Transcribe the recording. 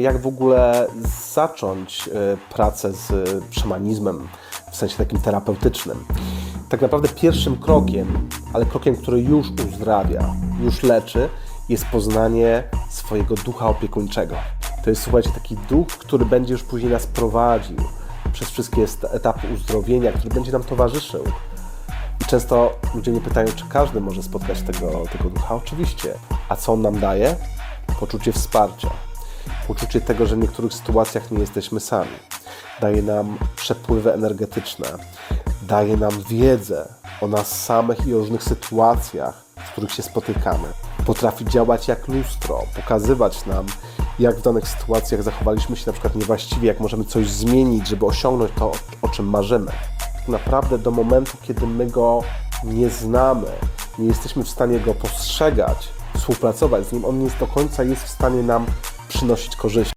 Jak w ogóle zacząć e, pracę z e, szamanizmem w sensie takim terapeutycznym? Tak naprawdę pierwszym krokiem, ale krokiem, który już uzdrawia, już leczy, jest poznanie swojego ducha opiekuńczego. To jest, słuchajcie, taki duch, który będzie już później nas prowadził przez wszystkie etapy uzdrowienia, który będzie nam towarzyszył. I często ludzie mnie pytają, czy każdy może spotkać tego, tego ducha. Oczywiście. A co on nam daje? Poczucie wsparcia. Poczucie tego, że w niektórych sytuacjach nie jesteśmy sami. Daje nam przepływy energetyczne. Daje nam wiedzę o nas samych i o różnych sytuacjach, w których się spotykamy. Potrafi działać jak lustro, pokazywać nam, jak w danych sytuacjach zachowaliśmy się na przykład niewłaściwie, jak możemy coś zmienić, żeby osiągnąć to, o czym marzymy tak naprawdę do momentu, kiedy my go nie znamy, nie jesteśmy w stanie go postrzegać, współpracować z nim, on nie do końca jest w stanie nam przynosić korzyści.